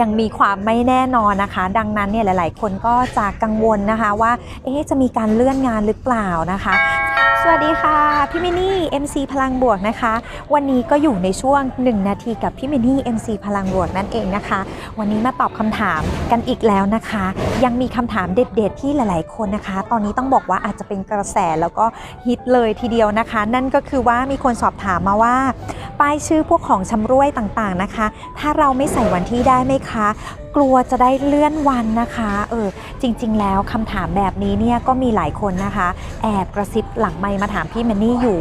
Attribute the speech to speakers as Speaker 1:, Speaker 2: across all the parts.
Speaker 1: ยังมีความไม่แน่นอนนะคะ ดังนั้นเนี่ยหลาย ๆ คนก็จะกังวลนะคะว่าเอ๊ะจะมีการเลื่อนงานหรือเปล่านะคะ สวัสดีค่ะ พี่มินี่ MC พลังบวกนะคะ วันนี้ก็อยู่ในช่วง 1 นาทีกับพี่มินนี่ MC พลังบวกนั่นเองนะคะ วันนี้มาตอบคำถามกันอีกแล้วนะคะ ยังมีคำถามเด็ด ๆ ที่หลาย ๆ คนนะคะ ตอนนี้ต้องบอกว่าอาจจะเป็นกระแสแล้วก็ฮิตเลยทีเดียวนะคะ นั่นก็คือว่ามีคนสอบถามมาว่า ป้ายชื่อพวกของชำร่วยต่างๆนะคะ ถ้าเราไม่ใส่วันที่ได้ไหมคะ กลัวจะได้เลื่อนวันนะคะเออจริง ๆ แล้วคำถามแบบนี้เนี่ยก็มีหลายคนนะคะ แอบกระซิบหลังไมค์มาถามพี่แมนนี่อยู่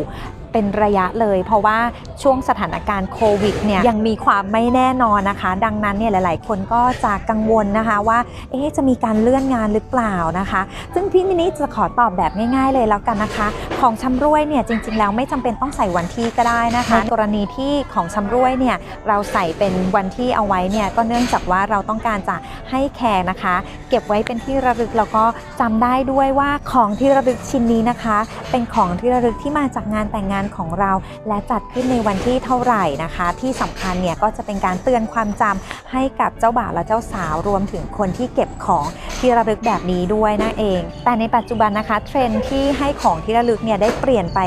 Speaker 1: เป็นระยะเลย เพราะว่าช่วงสถานการณ์โควิดเนี่ยยังมีความไม่แน่นอนนะคะ ดังนั้นเนี่ยหลาย ๆ คนก็จะกังวลนะคะว่าเอ๊จะมีการเลื่อนงานหรือเปล่านะคะ ซึ่งพี่มินนี่จะขอตอบแบบง่าย ๆ เลยแล้วกันนะคะ ของชำร่วยเนี่ยจริง ๆ แล้วไม่จำเป็นต้องใส่วันที่ก็ได้นะคะ กรณีที่ของชำร่วยเนี่ยเราใส่เป็นวันที่เอาไว้เนี่ยก็เนื่องจากว่าเราต้องการจะให้แขกนะคะ เก็บไว้เป็นที่ระลึกแล้วก็จำได้ด้วยว่าของที่ระลึกชิ้นนี้นะคะ เป็นของที่ระลึกที่มาจากงานแต่งงานของเรา และจัดขึ้นในวันที่เท่าไหร่นะคะ ที่สำคัญเนี่ยก็จะเป็นการเตือนความจำให้กับเจ้าบ่าวและเจ้าสาวรวมถึงคนที่เก็บของ ที่ระลึกแบบนี้ด้วยนั่นเอง แต่ในปัจจุบันนะคะ เทรนที่ให้ของที่ระลึกเนี่ยได้เปลี่ยนไป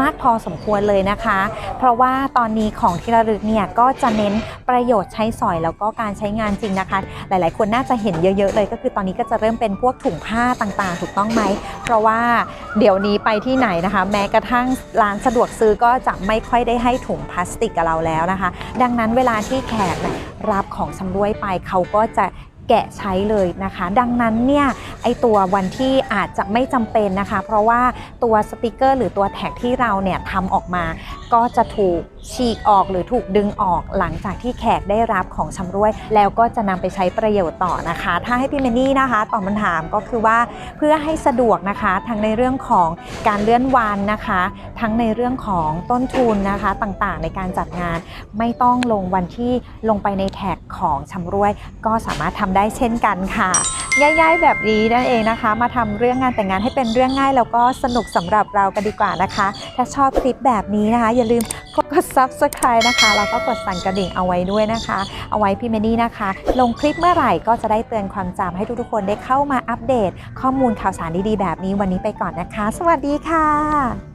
Speaker 1: มากพอสมควรเลยนะคะ เพราะว่าตอนนี้ของที่ระลึกเนี่ยก็จะเน้นประโยชน์ใช้สอยแล้วก็การใช้งานจริงนะคะ หลายๆ คนน่าจะเห็นเยอะ ๆ เลย ก็คือตอนนี้ก็จะเริ่มเป็นพวกถุงผ้าต่างๆ ถูกต้องไหม เพราะว่าเดี๋ยวนี้ไปที่ไหนนะคะ แม้กระทั่งร้านสะดวกซื้อก็จะไม่ค่อยได้ให้ถุงพลาสติกกับเราแล้วนะคะ ดังนั้นเวลาที่แขกรับของชำร่วยไปเขาก็จะ แกะใช้เลยนะคะ ดังนั้นเนี่ย ไอตัววันที่อาจจะไม่จำเป็นนะคะ เพราะว่าตัวสติกเกอร์ หรือตัวแท็กที่เราเนี่ยทำออกมา ก็จะถูกฉีกออกหรือถูกดึงออกหลังจากที่แขกได้รับของชำร่วย แล้วก็จะนำไปใช้ประโยชน์ต่อนะคะ ถ้าให้พี่เมนนี่นะคะตอบคำถามก็คือว่าเพื่อให้สะดวกนะคะทั้งในเรื่องของการเลื่อนวันนะคะ ทั้งในเรื่องของต้นทุนนะคะต่างๆ ในการจัดงาน ไม่ต้องลงวันที่ลงไปในแท็กของชำร่วย ก็สามารถทำได้เช่นกันค่ะง่ายๆแบบนี้นั่นเองนะคะ มาทำเรื่องงานแต่งงานให้เป็นเรื่องง่ายแล้วก็สนุกสำหรับเรากันดีกว่านะคะ ถ้าชอบคลิปแบบนี้นะคะ อย่าลืมกด subscribe นะคะแล้วก็กดสั่นกระดิ่งเอาไว้ด้วยนะคะ เอาไว้พี่เมนี่นะคะ ลงคลิปเมื่อไหร่ก็จะได้เตือนความจำให้ทุกๆคนได้เข้ามาอัปเดต ข้อมูลข่าวสารดีๆแบบนี้วันนี้ไปก่อนนะคะ สวัสดีค่ะ